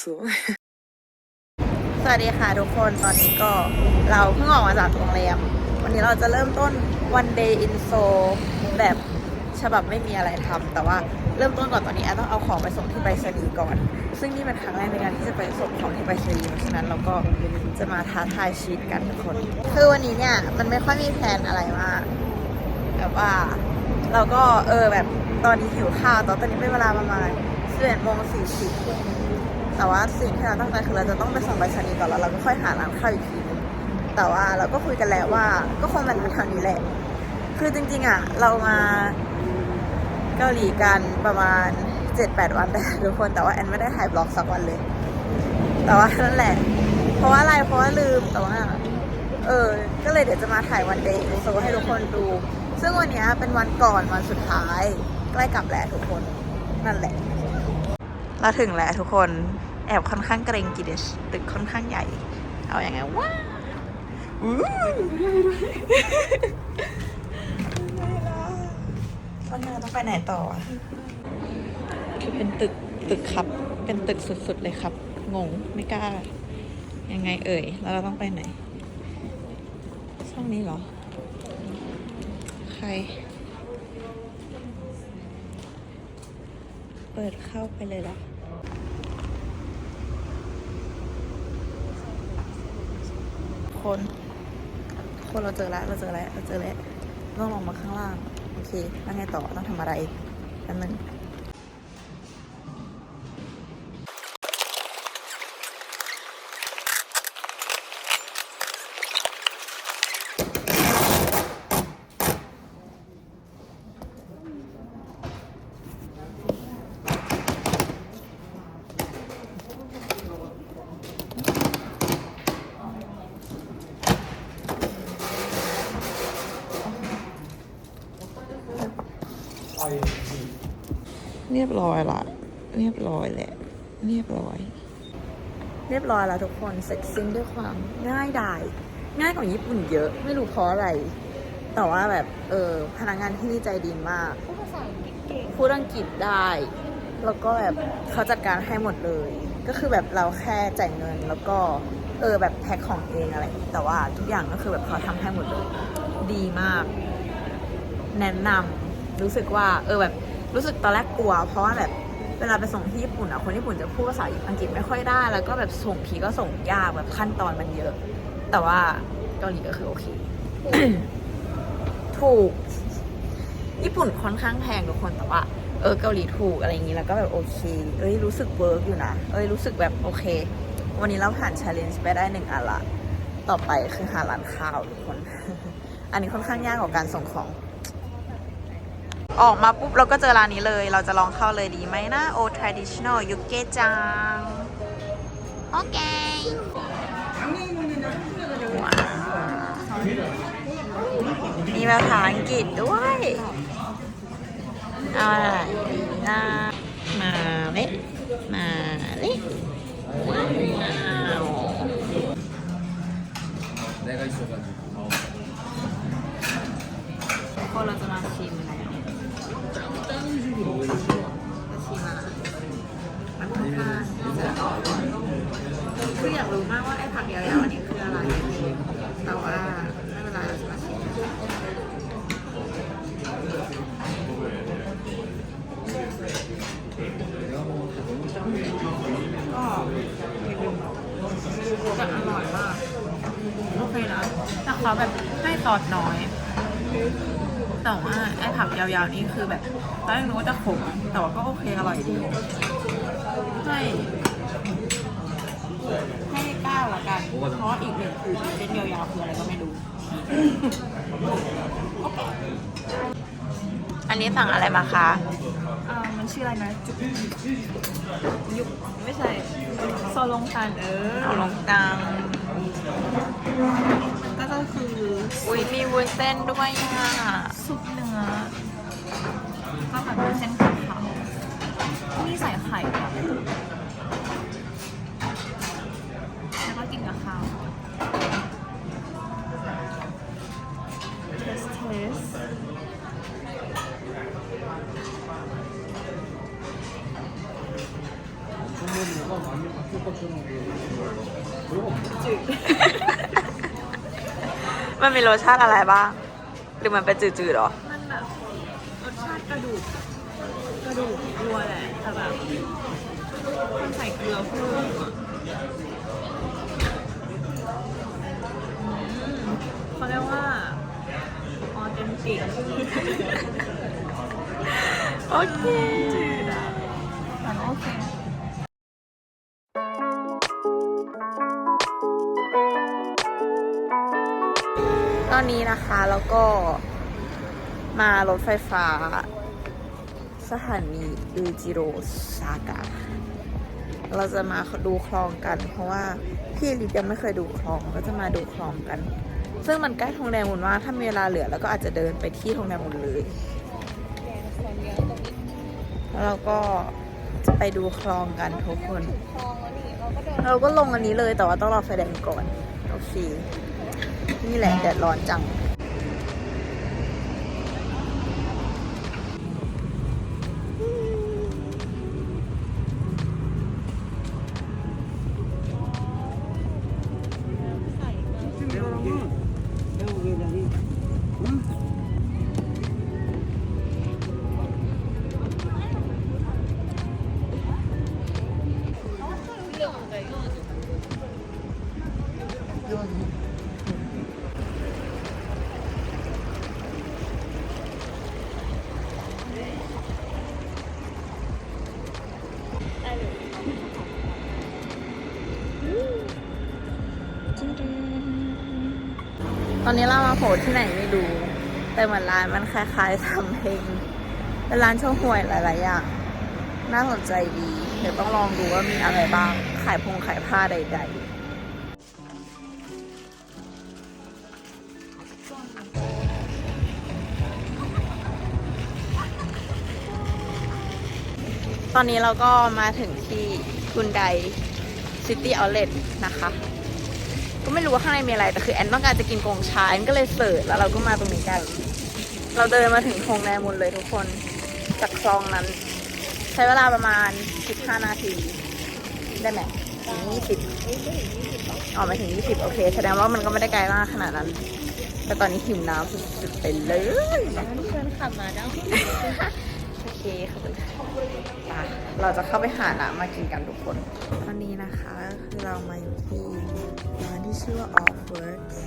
zu. สวัสดีค่ะทุกคนตอนนี้ก็เราเพิ่งออกมาจากโรงแรม วันนี้เราจะเริ่มต้น one day in Seoul แบบฉบับไม่มีอะไรทำแต่ว่าเริ่มต้นก่อนตอนนี้แอต้องเอาของไปส่งที่ไปรษณีย์ก่อน ซึ่งนี่เป็นครั้งแรกในการที่จะไปส่งของที่ไปรษณีย์เพราะฉะนั้นเราก็จะมาท้าทายชีวิตกันทุกคน คือวันนี้เนี่ยมันไม่ค่อยมีแพลนอะไรมากแบบว่าเราก็เออแบบตอนนี้หิวข้าวตอนตอนนี้เป็นเวลาประมาณ11โมง40 แต่ว่าสิ่งที่เราตั้งใจคือเราจะต้องไปส่งไปรษณีย์ก่อนแล้วเราก็ค่อยหาร้านข้าวอีกทีนึงแต่ว่าเราก็คุยกันแล้วว่าก็คงเป็นทางนี้แหละ คือจริง ๆอะเรามาเกาหลีกันประมาณ7-8วันแต่ทุกคนแต่ว่าแอนไม่ได้ถ่ายบล็อกสักวันเลย แต่ว่านั่นแหละ เพราะว่าอะไรเพราะว่าลืมแต่ว่าเออ ก็เลยเดี๋ยวจะมาถ่ายวันเดย์โซให้ทุกคนดู ซึ่งวันนี้เป็นวันก่อนวันสุดท้าย ใกล้กลับแล้วทุกคนนั่นแหละเราถึงแล้วทุกคน อบค่อนข้างเกรงกิเดชตึกค่อนข้างใหญ่ เอาอย่างไงว้าอู้ตอนนี้ต้องไปไหนต่อคือเป็นตึกตึกครับ เป็นตึกสุดๆเลยครับ งงไม่กล้า ยังไงเอ่ย แล้วเราต้องไปไหน ช่องนี้เหรอ ใคร เปิดเข้าไปเลยเห คนคนเราเจอแล้วเราเจอแล้วเราเจอแล้วต้องลงมาข้างล่าง โอเค แล้วไงต่อต้องทำอะไรอันหนึง เรียบร้อยละ เรียบร้อยแหละ เรียบร้อย เรียบร้อยแล้วทุกคนเสร็จสิ้นด้วยความง่ายดาย ง่ายกว่าญี่ปุ่นเยอะ ไม่รู้เพราะอะไร แต่ว่าแบบ เออ พนักงานที่นี่ใจดีมาก พูดภาษาอังกฤษเก่งพูดอังกฤษได้ แล้วก็แบบเขาจัดการให้หมดเลย ก็คือแบบเราแค่จ่ายเงินแล้วก็เออแบบแพ็คของเองอะไร แต่ว่าทุกอย่างก็คือแบบเขาทำให้หมดเลย ดีมาก แนะนำรู้สึกว่า เออแบบ รู้สึกตอนแรกกลัว เพราะว่าแบบเวลาไปส่งที่ญี่ปุ่นอะคนญี่ปุ่นจะพูดภาษาอังกฤษไม่ค่อยได้ แล้วก็แบบส่งทีก็ส่งยากแบบขั้นตอนมันเยอะ แต่ว่าเกาหลีก็คือโอเค ถูก ญี่ปุ่นค่อนข้างแพงทุกคนแต่ว่าเออเกาหลีถูกอะไรอย่างนี้แล้วก็แบบโอเค เอ้ยรู้สึกเวิร์กอยู่นะ เอ้ยรู้สึกแบบโอเค วันนี้เราผ่านชาเลนจ์ไปได้หนึ่งอันละ ต่อไปคือหาร้านข้าวทุกคน อันนี้ค่อนข้างยากกว่าการส่งของ ออกมาปุ๊บเราก็เจอร้านนี้เลย เราจะลองเข้าเลยดีไหมนะ โอ traditional ยุเกจัง โอเคมีภาษาอังกฤษด้วยเอาอะไรนะมาเลยมาเลยว้าวคนเราจะมาชิมอะ อสน้อย แต่ว่าไอ้ผักยาวๆนี่คือแบบตอนแรกนึกว่าจะขมแต่ว่าก็โอเคอร่อยดีให้ให้เก้าละกัน เพราะว่าอีกหนึ่งคือเส้นยาวๆคืออะไรก็ไม่รู้อันนี้สั่งอะไรมาคะอ่ามันชื่ออะไรนะ จุกยุกไม่ใช่ โซลงทันเออเอาลงตังก็ก็คื อุ้ยมีวุ้นเส้นด้วยอะซุปเนื้อข้าวผัดวุ้นเส้นขาวนี่ใส่ไข่ก่อแล้วก็กินกับข้าวเทสเทส มันมีรสชาติอะไรบ้าง หรือมันเป็นจืดๆหรอ มันแบบรสชาติกระดูก กระดูกวัวแหละแต่แบบมันใส่เกลือเพิ่มอะอืมเขาเรียกว่าออเทนติกโอเคจืดอะแต่ก็โอเค ตอนนี้นะคะแล้วก็มารถไฟฟ้า สถานีอูจิโรซากะ เราจะมาดูคลองกัน เพราะว่าพี่ลิศยังไม่เคยดูคลองก็จะมาดูคลองกัน ซึ่งมันใกล้ทงแดงมุนว่ากถ้ามีเวลาเหลือ แล้วก็อาจจะเดินไปที่ทงแดงมุนเลยแล้วเราก็จะไปดูคลองกันทุกคน เราก็ลงอันนี้เลยแต่ว่าต้องรอไฟแดงก่อน โอเค นี่แหละแดดร้อนจังต อนนี้เรามาโผล่ที่ไหนไม่รู้แต่เหมือนร้านมันคล้ายๆทำเพลงเป็นร้านโชว์หวยหลายๆอย่างน่าสนใจดี เดี๋ยวต้องลองดูว่ามีอะไรบ้าง ขายพงขายผ้าใดๆตอนนี้เราก็มาถึงที่กุนไดซิตี้เอาเล t นะคะ ก็ไม่รู้ว่าข้างในมีอะไร แต่คือแอนต้องการจะกินกงชาแอนก็เลยเสิร์ชแล้วเราก็มาตรงนี้กัน เราเดินมาถึงทงแดมุนเลยทุกคน จากคลองนั้น ใช้เวลาประมาณ 15 นาที ได้ไหมถึง20อ๋อไม่ถึง 20 โอเค แสดงว่ามันก็ไม่ได้ไกลมากขนาดนั้น แต่ตอนนี้หิวน้ำสุดๆไปเลยเพื่อนขับมาได้โอเคขอบคุณค่ะไปเราจะเข้าไปหาน้ำมากินกันทุกคน ตอนนี้นะคะคือเรามาอยู่ที่ร้าน ที่ชื่อว่า Off Works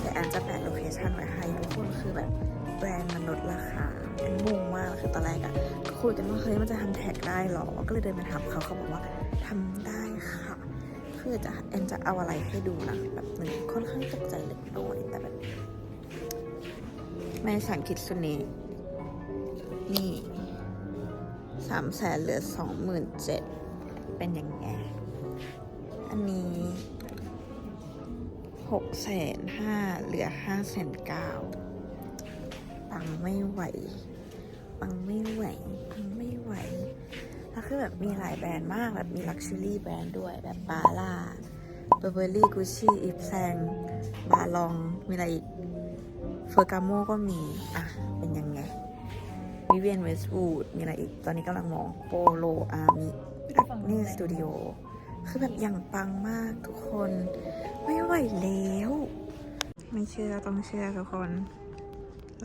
แต่แอนจะแปะโลเคชันไว้ให้ทุกคนคือแบบแบรนด์มันลดราคาแอนงงมากคือตอนแรกอะก็คุยกันว่าเฮ้ยมันจะทำแท็กได้หรอ ก็เลยเดินไปถามเขาเขาบอกว่าทำได้ค่ะคือจะแอนจะเอาอะไรให้ดูนะแบบหนึ่งค่อนข้างตกใจเล็กน้อยแต่แบบไม่สังคิดสุนีนี่สามแสนเหลือสองหมื่นเจ็ดเป็นยังไง อันนี้ กแสนห้าเหลือห้าแสนเก้าปังไม่ไหว ปังไม่ไหว ปังไม่ไหว แล้วคือแบบมีหลายแบรนด์มากแบบมีลักชัวรี่แบรนด์ด้วยแบบบาร่าเบอร์เบอรี่กุชชี่อิฟแซงบาลอง มีอะไรอีก เฟอร์กาโมก็มี อะ เป็นยังไงวิเวียนเวสต์วูดมีอะไรอีก ตอนนี้กำลังมองโปโลอาร์มินี่สตูดิโอ คือแบบอย่างปังมากทุกคน ไม่ไหวแล้ว ไม่เชื่อต้องเชื่อทุกคน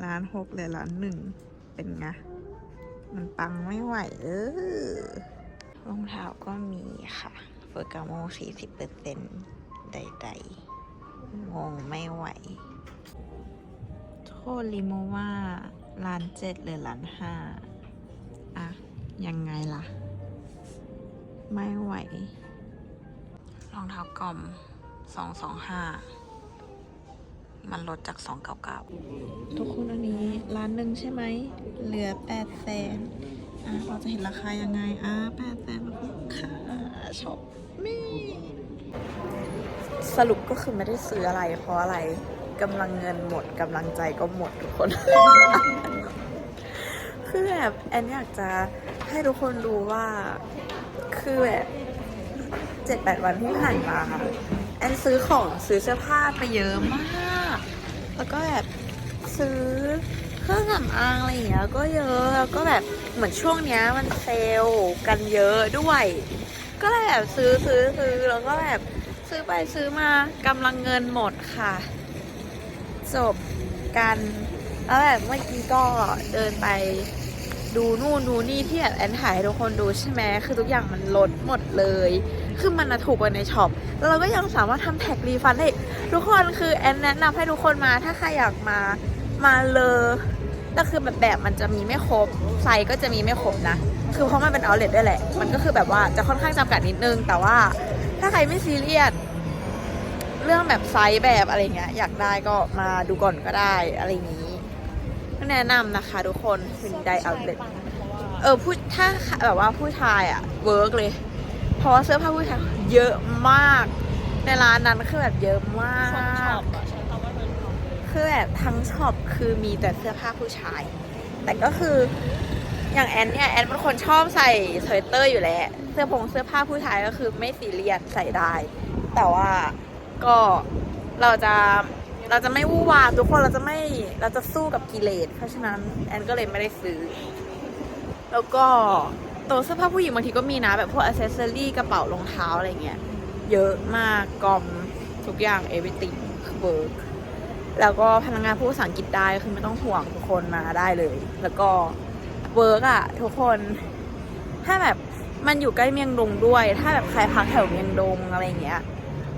ร้านหกเลยร้านหนึ่งเป็นไงมันปังไม่ไหวเออรองเท้าก็มีค่ะเฟอร์กาโมสี่สิบเปอร์เซ็นต์ใดๆงงไม่ไหวโทษลิโมว่าล้านเจ็ดหรือล้านห้าอะยังไงล่ะ ไม่ไหว รองเท้ากล่อมสองสองห้ามันลดจากสองเก้าเก้าทุกคนอันนี้ร้านหนึ่งใช่ไหม เหลือแปดแสนอะเราจะเห็นราคายังไง อะแปดแสนค่ะช็อปมี่สรุปก็คือไม่ได้ซื้ออะไร เพราะอะไรกำลังเงินหมดกำลังใจก็หมดทุกคน คือแบบแอนอยากจะให้ทุกคนรู้ว่า คือแบบ เจ็ดแปดวันที่ผ่านมาค่ะ แอนซื้อของซื้อเสื้อผ้าไปเยอะมาก แล้วก็แบบซื้อเครื่องสำอางอะไรอย่างเงี้ยก็เยอะ แล้วก็แบบเหมือนช่วงเนี้ยมันเซลล์กันเยอะด้วย ก็เลยแบบซื้อซื้อซื้อแล้วก็แบบซื้อไปซื้อมากำลังเงินหมดค่ะ จบกัน แล้วแบบเมื่อกี้ก็เดินไป ดูนู่นดูนี่ที่แบบแอนถ่ายให้ทุกคนดูใช่ไหมคือทุกอย่างมันลดหมดเลย คือมันถูกกว่าในช็อปแล้วเราก็ยังสามารถทำแท็กรีฟันได้ทุกคนคือแอนแนะนำให้ทุกคนมาถ้าใครอยากมามาเลยแต่คือแบบแบบมันจะมีไม่ครบไซส์ก็จะมีไม่ครบนะ คือเพราะมันเป็นเอาเล t ด้วยแหละ มันก็คือแบบว่าจะค่อนข้างจำกัดนิดนึง แต่ว่าถ้าใครไม่ซีเรียสเรื่องแบบไซส์แบบอะไรเงี้ยอยากได้ก็มาดูก่อนก็ได้อะไรอย่างนี้ แนะนำนะคะทุกคนเป็นไดเอาเล t เออผู้ถ้าแบบว่าผู้ชายอะเวิร์กเลย เพราะว่าเสื้อผ้าผู้ชายเยอะมาก ในร้านนั้นคือแบบเยอะมากชอบอะใช้คำว่าชนช็อปคือแบบทั้งช็อปคือมีแต่เสื้อผ้าผู้ชาย แต่ก็คืออย่างแอนเนี่ยแอนเป็นคนชอบใส่สเวตเตอร์อยู่แล้ว เสื้อผงเสื้อผ้าผู้ชายก็คือไม่ซีเรียสใส่ได้ แต่ว่าก็เราจะ เราจะไม่วู่วามทุกคนเราจะไม่เราจะสู้กับกิเลสเพราะฉะนั้นแอนก็เลยไม่ได้ซื้อ แล้วก็ตัวเสื้อผ้าผู้หญิงบางทีก็มีนะ แบบพวกอ c เซสซอรี่กระเป๋ารองเท้าอะไรเงี้ยเยอะมากกอมทุกอย่าง everything เบิร์กแล้วก็พนักงานผู้ภาษาอังกฤษได้คือไม่ต้องห่วงทุกคนมาได้เลย แล้วก็เวิร์กอะทุกคนถ้าแบบมันอยู่ใกล้เมียงดงด้วย ถ้าแบบใครพักแถวเมียงดงอะไรเงี้ย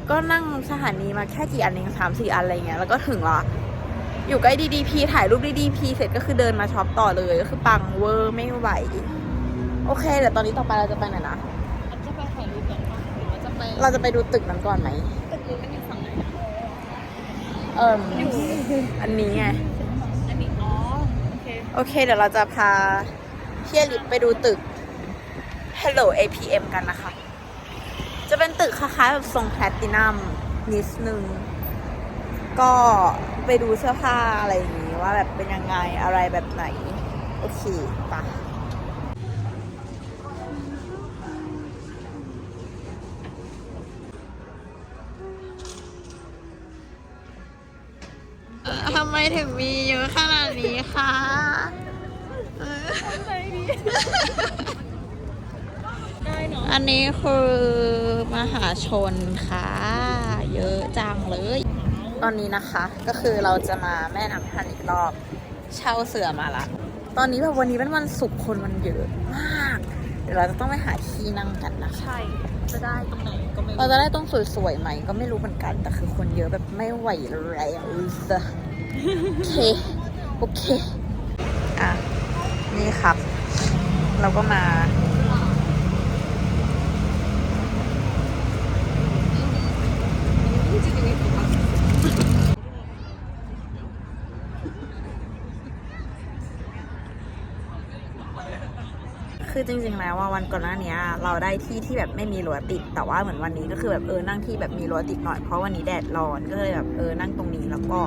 ก็นั่งสถานีมาแค่กี่อันเองสามสี่อันอะไรเงี้ยแล้วก็ถึงละอยู่ใกล้ดีดีพีถ่ายรูปดีดีพีเสร็จก็คือเดินมาช็อปต่อเลยก็คือปังเวอร์ไม่ไหว โอเคเดี๋ยวตอนนี้ต่อไปเราจะไปไหนนะอันจะไปถ่ายรูปกันปะหรือว่าจะไปเราจะไปดูตึกนั้นก่อนไหมตึกนี้มันอยู่ฝั่งไหนอะเอิมอันนี้ไงอันนี้อ๋อโอเคโอเค เดี๋ยวเราจะพาพี่อลิฟไปดูตึก Hello APM กันนะคะ จะเป็นตึกคล้ายๆแบบทรงแพลตินัมนิดนึง ก็ไปดูเสื้อผ้าอะไรอย่างงี้ว่าแบบเป็นยังไงอะไรแบบไหน โอเคปะทำไมถึงมีเยอะขนาดนี้คะเออได้เนาะ อันนี้คือมหาชนค่ะ เยอะจังเลย ตอนนี้นะคะก็คือเราจะมาแม่น้ำพันอีกรอบ เช่าเสือมาละ ตอนนี้แบบวันนี้เป็นวันศุกร์คนมันเยอะมาก เดี๋ยวเราจะต้องไปหาที่นั่งกันนะคะ ใช่ จะได้ตรงไหนก็ไม่เราจะได้ต้องสวยๆไหมก็ไม่รู้เหมือนกัน แต่คือคนเยอะแบบไม่ไหวแล้วจ้ะโอเค โอเค อะ นี่ครับ เราก็มา คือจริง ๆ แล้วว่าวันก่อนหน้าเนี้ยเราได้ที่ที่แบบไม่มีรั้วติด แต่ว่าเหมือนวันนี้ก็คือแบบเออนั่งที่แบบมีรั้วติดหน่อยเพราะวันนี้แดดร้อนก็เลยแบบเออนั่งตรงนี้แล้วก็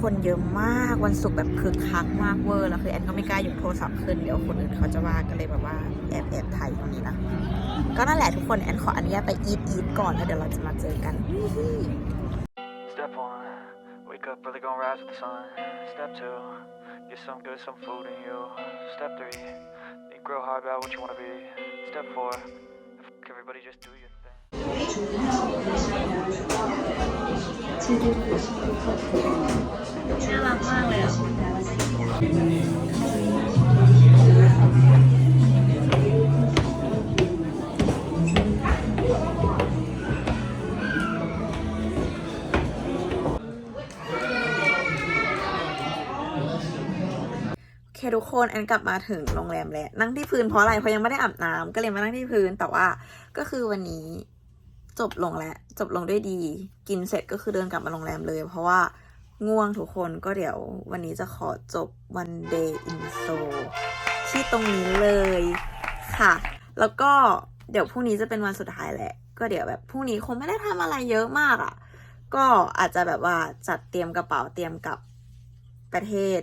คนเยอะมากวันศุกร์แบบคึกคักมากเวอร์แล้วคือแอนก็ไม่กล้าหยิบโทรศัพท์ขึ้นเดี๋ยวคนอื่นเขาจะว่าก็เลยแบบว่าแอบแอบถ่ายตรงนี้นะก็นั่นแหละทุกคนแอนขออนุญาตไปอีทอีทก่อนแล้วเดี๋ยวเราจะมาเจอกัน Step one, wake up early, gonna rise with the sun. Step two, get some good, some food in you. Step three, You grow hard about what you want to be. Step four, everybody just do your thing. 吃完饭了。 ทุกคนแอนกลับมาถึงโรงแรมแล้วนั่งที่พื้นเพราะอะไรเพราะยังไม่ได้อาบน้ำก็เลยมานั่งที่พื้นแต่ว่าก็คือวันนี้จบลงแล้วจบลงด้วยดี กินเสร็จก็คือเดินกลับมาโรงแรมเลย เพราะว่าง่วงทุกคนก็เดี๋ยววันนี้จะขอจบ one day in Seoul ที่ตรงนี้เลยค่ะ แล้วก็เดี๋ยวพรุ่งนี้จะเป็นวันสุดท้ายแหละ ก็เดี๋ยวแบบพรุ่งนี้คงไม่ได้ทำอะไรเยอะมากอะ่ะ ก็อาจจะแบบว่าจัดเตรียมกระเป๋าเตรียมกับประเทศ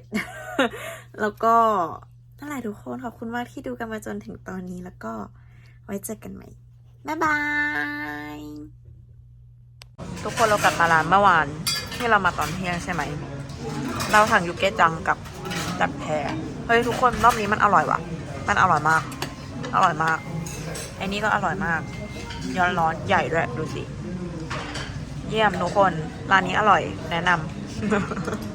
แล้วก็นั่นแหละทุกคนขอบคุณมากที่ดูกันมาจนถึงตอนนี้แล้วก็ไว้เจอกันใหม่ บ๊ายบาย ทุกคนเรากลับมาร้านเมื่อวาน ที่เรามาตอนเที่ยงใช่ไหม เราสั่งยูเกะจังกับจับแพรเฮ้ยทุกคนรอบนี้มันอร่อยว่ะ มันอร่อยมาก อร่อยมากอันนี้ก็อร่อยมาก ย้อนร้อนใหญ่ด้วยดูสิ เยี่ยมทุกคน ร้านนี้อร่อยแนะนำ